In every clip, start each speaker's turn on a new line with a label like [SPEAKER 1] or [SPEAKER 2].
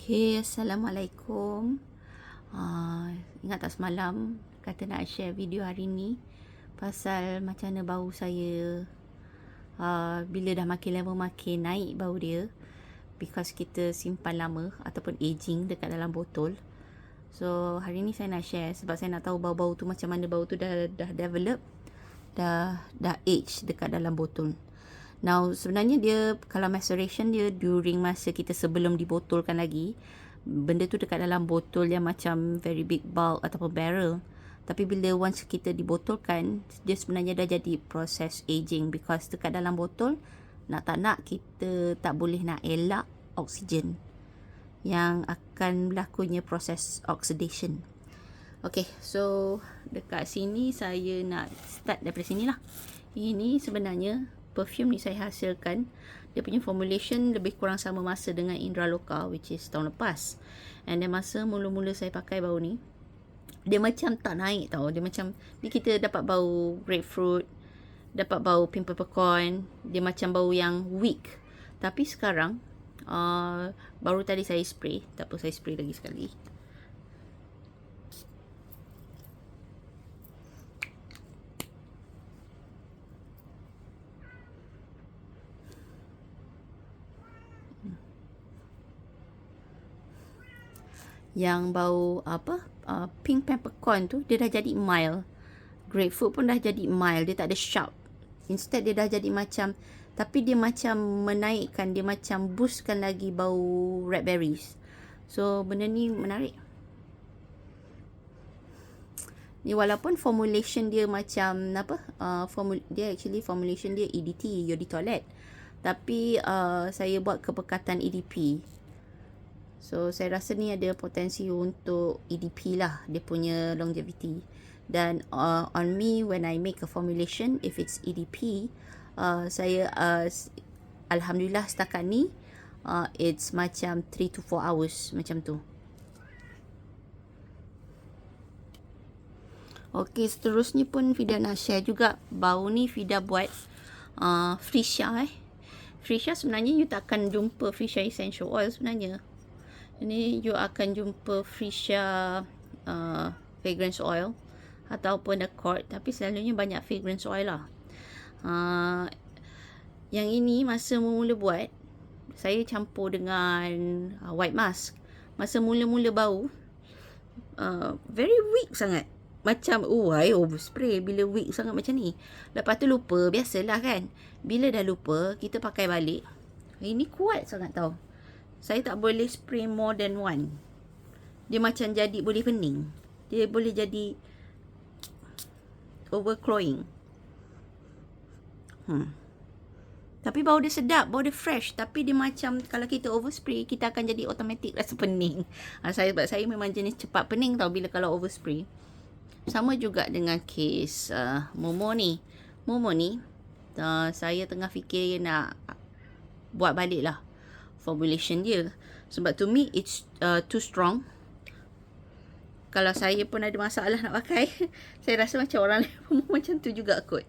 [SPEAKER 1] Okay, Assalamualaikum. Uh, ingat tak semalam kata nak share video hari ni pasal macam mana bau saya uh, bila dah makin lama makin naik bau dia because kita simpan lama ataupun aging dekat dalam botol. So hari ni saya nak share sebab saya nak tahu bau-bau tu macam mana bau tu dah dah develop dah dah age dekat dalam botol. Now sebenarnya dia kalau maceration dia during masa kita sebelum dibotolkan lagi benda tu dekat dalam botol yang macam very big bulk ataupun barrel. Tapi bila once kita dibotolkan dia sebenarnya dah jadi proses aging because dekat dalam botol nak tak nak kita tak boleh nak elak oksigen yang akan berlakunya proses oxidation. Okay, so dekat sini saya nak start daripada sini lah. Ini sebenarnya perfume ni saya hasilkan dia punya formulation lebih kurang sama masa dengan Indra Loka which is tahun lepas. And then masa mula-mula saya pakai bau ni dia macam tak naik tau. Dia macam ni kita dapat bau grapefruit dapat bau pink peppercorn dia macam bau yang weak. Tapi sekarang uh, baru tadi saya spray tak apa saya spray lagi sekali yang bau apa uh, pink peppercorn tu dia dah jadi mild. Grapefruit pun dah jadi mild dia tak ada sharp. Instead dia dah jadi macam tapi dia macam menaikkan dia macam boostkan lagi bau red berries so benda ni menarik. Ni walaupun formulation dia macam apa uh, formul dia actually formulation dia EDT Yodi Toilet. Tapi uh, saya buat kepekatan EDP So saya rasa ni ada potensi untuk EDP lah dia punya longevity. Dan uh, on me when I make a formulation if it's EDP uh, saya uh, alhamdulillah setakat ni uh, it's macam 3 to 4 hours macam tu. Okay seterusnya pun Fida nak share juga bau ni Fida buat uh, Frisha eh. Frisha sebenarnya you takkan jumpa Frisha essential oil sebenarnya ini you akan jumpa Frisha uh, fragrance oil ataupun Accord tapi selalunya banyak fragrance oil lah. Uh, yang ini masa mula-mula buat saya campur dengan uh, white mask. Masa mula-mula bau uh, very weak sangat. Macam oh I overspray bila weak sangat macam ni. Lepas tu lupa biasalah kan. Bila dah lupa kita pakai balik. Ini kuat sangat tau saya tak boleh spray more than one. Dia macam jadi boleh pening. Dia boleh jadi overclowing. Hmm. Tapi bau dia sedap, bau dia fresh. Tapi dia macam kalau kita overspray, kita akan jadi automatic rasa pening. Ha, saya sebab saya memang jenis cepat pening tau bila kalau overspray. Sama juga dengan case uh, Momo ni. Momo ni, uh, saya tengah fikir nak buat balik lah formulation dia. Sebab to me it's uh, too strong. Kalau saya pun ada masalah nak pakai saya rasa macam orang lain pun macam tu juga kot.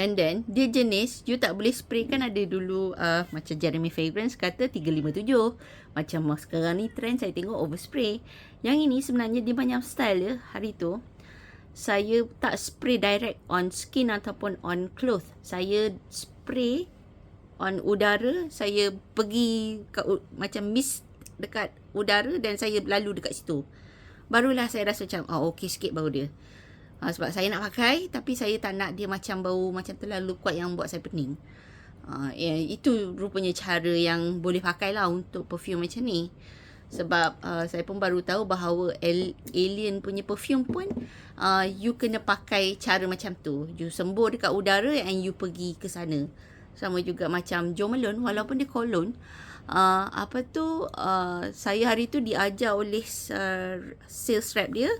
[SPEAKER 1] And then dia jenis you tak boleh spray kan ada dulu uh, macam Jeremy Fragrance kata 357 macam sekarang ni trend saya tengok overspray. Yang ini sebenarnya dia banyak style ya hari tu saya tak spray direct on skin ataupun on cloth. Saya spray on udara. Saya pergi ke, macam mist dekat udara dan saya lalu dekat situ. Barulah saya rasa macam, oh okey sikit bau dia. Ha, sebab saya nak pakai tapi saya tak nak dia macam bau macam terlalu kuat yang buat saya pening. Ha, ya, itu rupanya cara yang boleh pakai lah untuk perfume macam ni sebab uh, saya pun baru tahu bahawa alien punya perfume pun uh, you kena pakai cara macam tu. You sembur dekat udara and you pergi ke sana. Sama juga macam Jo Malone walaupun dia kolon uh, apa tu uh, saya hari tu diajar oleh uh, sales rep dia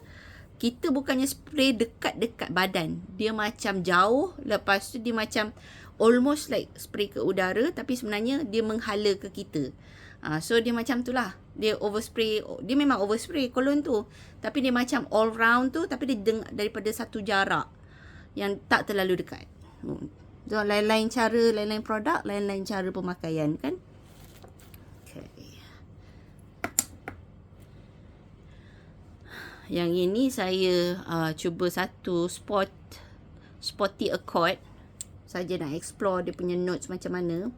[SPEAKER 1] kita bukannya spray dekat-dekat badan. Dia macam jauh lepas tu dia macam almost like spray ke udara tapi sebenarnya dia menghala ke kita. Uh, so dia macam tu lah dia overspray dia memang overspray kolon tu tapi dia macam all round tu tapi dia deng- daripada satu jarak yang tak terlalu dekat hmm. So, lain-lain cara, lain-lain produk, lain-lain cara pemakaian kan. Okay. Yang ini saya uh, cuba satu spot spotty accord. Saja nak explore dia punya notes macam mana.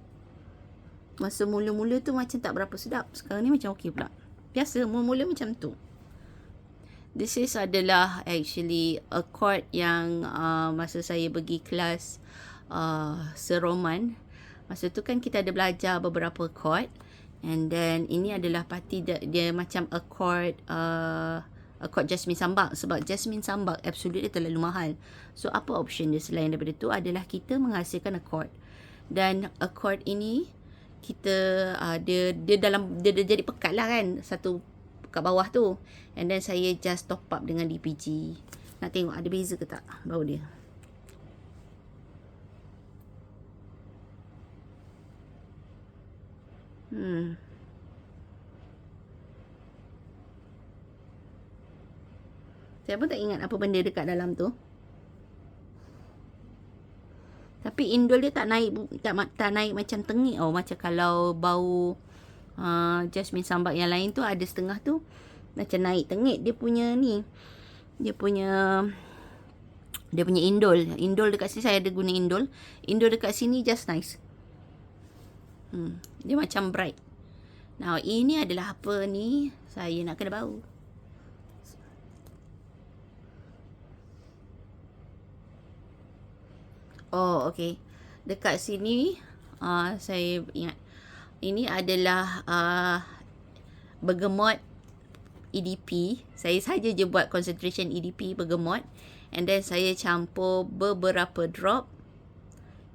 [SPEAKER 1] Masa mula-mula tu macam tak berapa sedap. Sekarang ni macam okey pula. Biasa mula-mula macam tu. This is adalah actually a chord yang uh, masa saya pergi kelas uh, seroman. Masa tu kan kita ada belajar beberapa chord. And then ini adalah parti dia, dia macam a chord uh, chord Jasmine Sambak sebab Jasmine Sambak absolutely terlalu mahal. So apa option dia selain daripada tu adalah kita menghasilkan accord. Dan accord ini kita uh, dia dia dalam dia, dia jadi pekat lah kan satu kat bawah tu. And then saya just top up dengan DPG. Nak tengok ada beza ke tak bau dia. Hmm. Saya pun tak ingat apa benda dekat dalam tu. Tapi indol dia tak naik tak, tak naik macam tengik oh macam kalau bau uh, jasmine sambak yang lain tu ada setengah tu macam naik tengik dia punya ni. Dia punya dia punya indol. Indol dekat sini saya ada guna indol. Indol dekat sini just nice. Hmm, dia macam bright. Now ini adalah apa ni? Saya nak kena bau. Oh, okay. Dekat sini, uh, saya ingat. Ini adalah uh, bergemot EDP. Saya saja je buat concentration EDP bergemot. And then saya campur beberapa drop.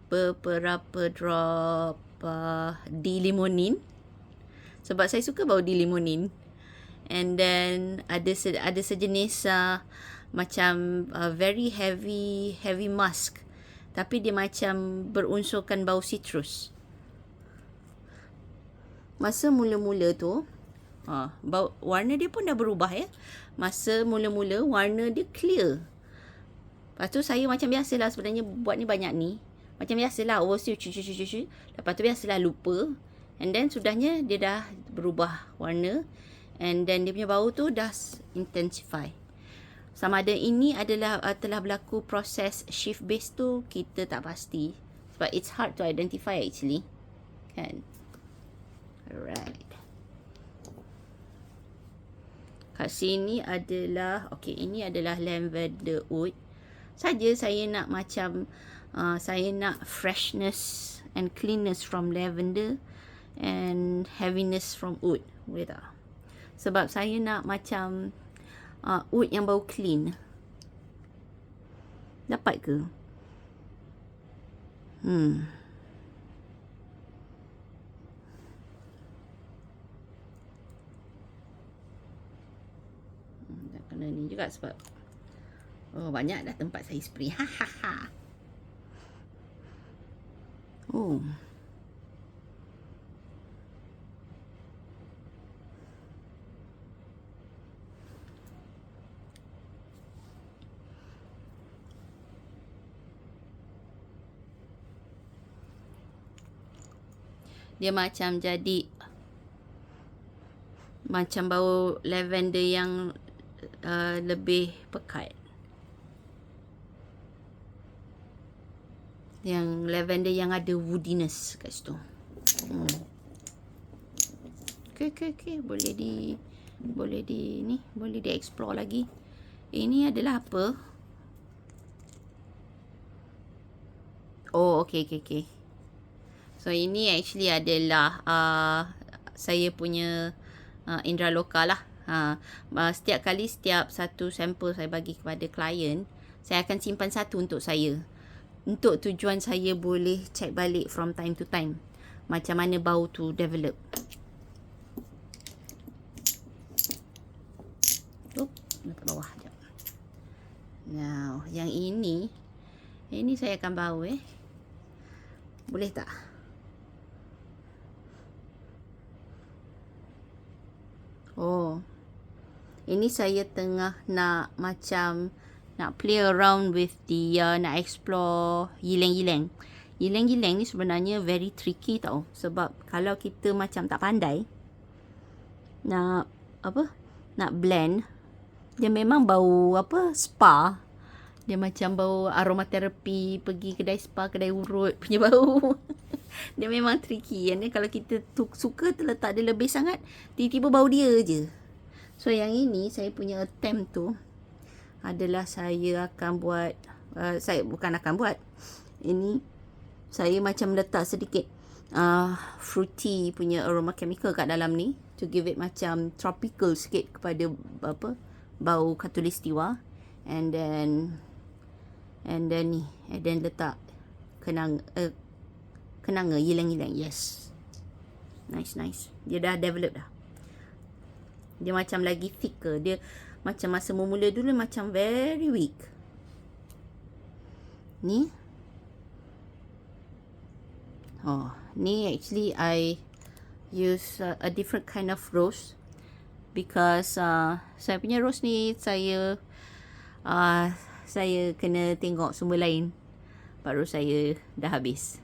[SPEAKER 1] Beberapa drop uh, dilimonin. Sebab saya suka bau dilimonin. And then ada ada sejenis uh, macam uh, very heavy heavy musk tapi dia macam berunsurkan bau citrus. Masa mula-mula tu, ha, bau, warna dia pun dah berubah ya. Masa mula-mula warna dia clear. Lepas tu saya macam biasalah sebenarnya buat ni banyak ni. Macam biasalah overseas cuci cuci cuci. Lepas tu biasalah lupa. And then sudahnya dia dah berubah warna. And then dia punya bau tu dah intensify sama ada ini adalah uh, telah berlaku proses shift base tu kita tak pasti. Sebab it's hard to identify actually. Kan? Alright. Kat sini adalah okay ini adalah lavender wood. Saja saya nak macam uh, saya nak freshness and cleanness from lavender and heaviness from wood. Tak? Sebab saya nak macam uh, wood yang bau clean. Dapat ke? Hmm. hmm. Tak kena ni juga sebab Oh banyak dah tempat saya spray. Ha ha ha. Oh. Dia macam jadi macam bau lavender yang uh, lebih pekat yang lavender yang ada woodiness kat situ hmm. okay, okay, okay. boleh di boleh di ni boleh di explore lagi ini adalah apa oh okay, okay, okay. So ini actually adalah uh, saya punya uh, indera lokal lah. Uh, uh, setiap kali setiap satu sampel saya bagi kepada klien, saya akan simpan satu untuk saya. Untuk tujuan saya boleh check balik from time to time. Macam mana bau tu develop. Letak bawah sekejap. Now, yang ini, ini saya akan bau eh. Boleh tak? Oh. Ini saya tengah nak macam nak play around with the uh, nak explore yileng-yileng. Yileng-yileng ni sebenarnya very tricky tau. Sebab kalau kita macam tak pandai nak apa? Nak blend dia memang bau apa? Spa. Dia macam bau aromaterapi pergi kedai spa, kedai urut punya bau. dia memang tricky. And then kalau kita tu, suka terletak dia lebih sangat, tiba-tiba bau dia je. So yang ini saya punya attempt tu adalah saya akan buat uh, saya bukan akan buat ini saya macam letak sedikit uh, fruity punya aroma chemical kat dalam ni to give it macam tropical sikit kepada apa bau katulistiwa and then and then ni and then letak kenang uh, kenanga yileng-yileng yes. Nice nice. Dia dah develop dah. Dia macam lagi thicker dia macam masa mula dulu macam very weak. Ni? Oh, ni actually I use uh, a different kind of rose because uh, saya punya rose ni saya uh, saya kena tengok sumber lain. Baru saya dah habis.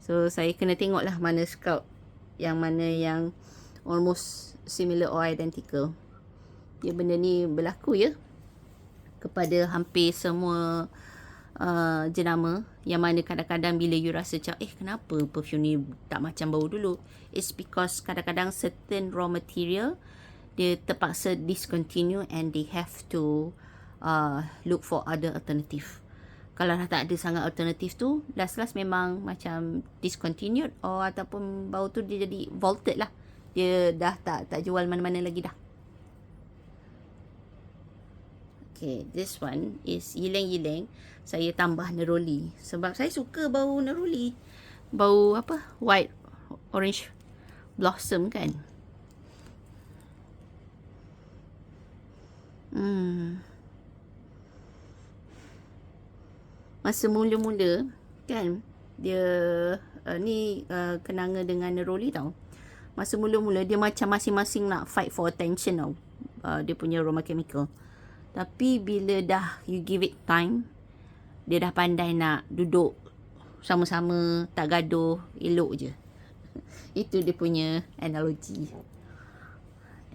[SPEAKER 1] So saya kena tengok lah mana scout yang mana yang almost similar or identical. Dia benda ni berlaku ya kepada hampir semua uh, jenama yang mana kadang-kadang bila you rasa macam eh kenapa perfume ni tak macam bau dulu it's because kadang-kadang certain raw material dia terpaksa discontinue and they have to uh, look for other alternative kalau dah tak ada sangat alternatif tu last-last memang macam discontinued or ataupun bau tu dia jadi vaulted lah dia dah tak tak jual mana-mana lagi dah Okay, this one is yileng-yileng. Saya tambah neroli. Sebab saya suka bau neroli. Bau apa? White, orange blossom kan? Hmm. Masa mula-mula kan dia uh, ni uh, kenanga dengan neroli tau. Masa mula-mula dia macam masing-masing nak fight for attention tau. Uh, dia punya aroma chemical. Tapi bila dah you give it time, dia dah pandai nak duduk sama-sama, tak gaduh, elok je. Itu dia punya analogi.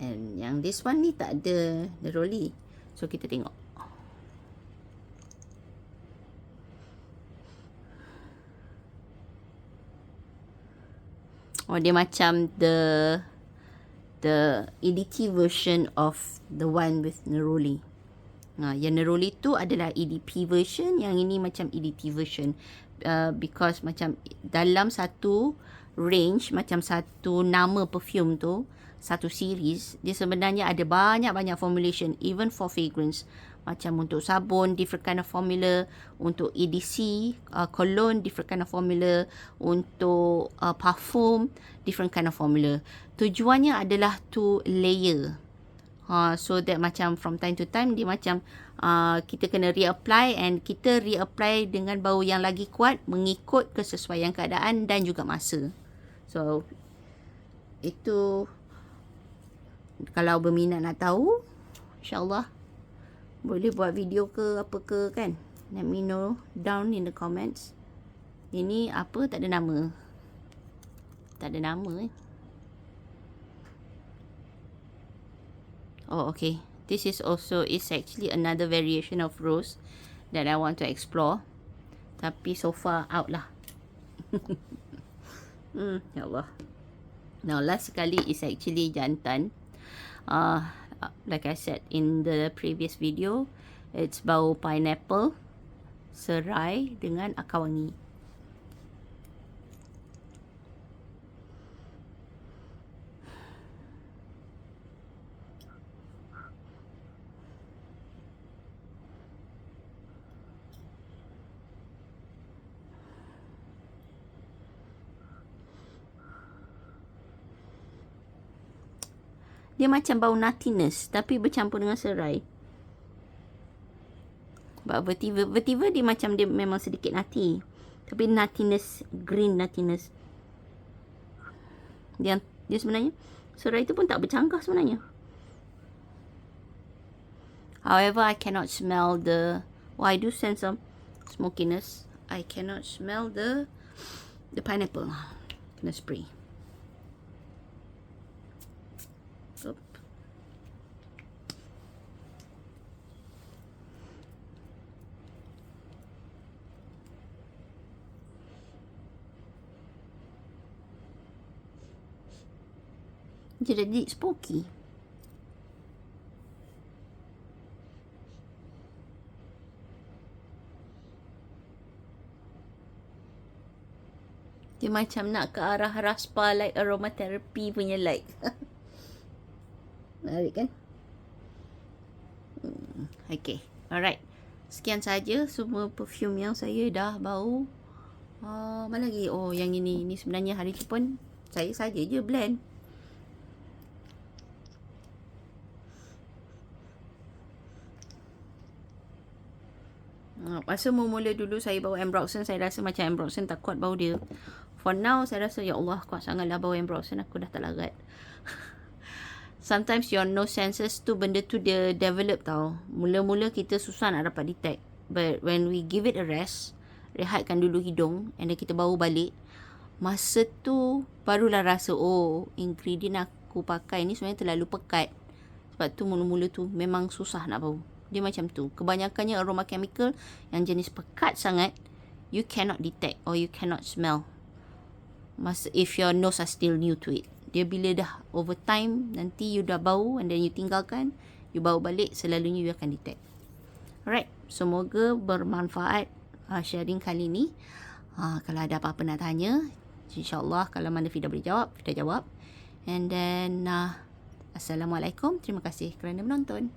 [SPEAKER 1] And yang this one ni tak ada neroli. So kita tengok. Oh dia macam the the EDT version of the one with neroli. Ha, yang neroli tu adalah EDP version, yang ini macam EDT version. Uh, because macam dalam satu range, macam satu nama perfume tu, satu series, dia sebenarnya ada banyak-banyak formulation, even for fragrance. Macam untuk sabun, different kind of formula. Untuk EDC, uh, cologne, different kind of formula. Untuk uh, parfum, different kind of formula. Tujuannya adalah to layer. Ha, so that macam from time to time dia macam uh, kita kena reapply and kita reapply dengan bau yang lagi kuat mengikut kesesuaian keadaan dan juga masa. So itu kalau berminat nak tahu insyaallah boleh buat video ke apa ke kan. Let me know down in the comments. Ini apa tak ada nama. Tak ada nama eh. Oh, okay. This is also is actually another variation of rose that I want to explore. Tapi so far out lah. hmm, ya Allah. Now last sekali is actually jantan. Uh, like I said in the previous video, it's bau pineapple, serai dengan akar wangi. Dia macam bau nuttiness tapi bercampur dengan serai. Bau vetiver. Vetiver dia macam dia memang sedikit nutty. Tapi nuttiness, green nuttiness. Dia, dia sebenarnya, serai itu pun tak bercanggah sebenarnya. However, I cannot smell the... Oh, I do sense some smokiness. I cannot smell the the pineapple. Kena spray. Jadi spooky. Dia macam nak ke arah raspa like aromatherapy punya like. Menarik kan? Hmm, okay. Alright. Sekian saja semua perfume yang saya dah bau. Uh, mana lagi? Oh, yang ini. Ini sebenarnya hari tu pun saya saja je blend. Masa mula dulu saya bawa Ambroxan, saya rasa macam Ambroxan tak kuat bau dia. For now, saya rasa, ya Allah, kuat sangatlah bau Ambroxan. Aku dah tak larat. Sometimes your nose senses tu, benda tu dia develop tau. Mula-mula kita susah nak dapat detect. But when we give it a rest, rehatkan dulu hidung, and then kita bau balik, masa tu barulah rasa, oh, ingredient aku pakai ni sebenarnya terlalu pekat. Sebab tu mula-mula tu memang susah nak bau. Dia macam tu. Kebanyakannya aroma chemical yang jenis pekat sangat, you cannot detect or you cannot smell. Masa if your nose are still new to it. Dia bila dah over time, nanti you dah bau and then you tinggalkan, you bau balik, selalunya you akan detect. Alright, semoga bermanfaat uh, sharing kali ni. Uh, kalau ada apa-apa nak tanya, insyaAllah kalau mana Fida boleh jawab, Fida jawab. And then, uh, Assalamualaikum. Terima kasih kerana menonton.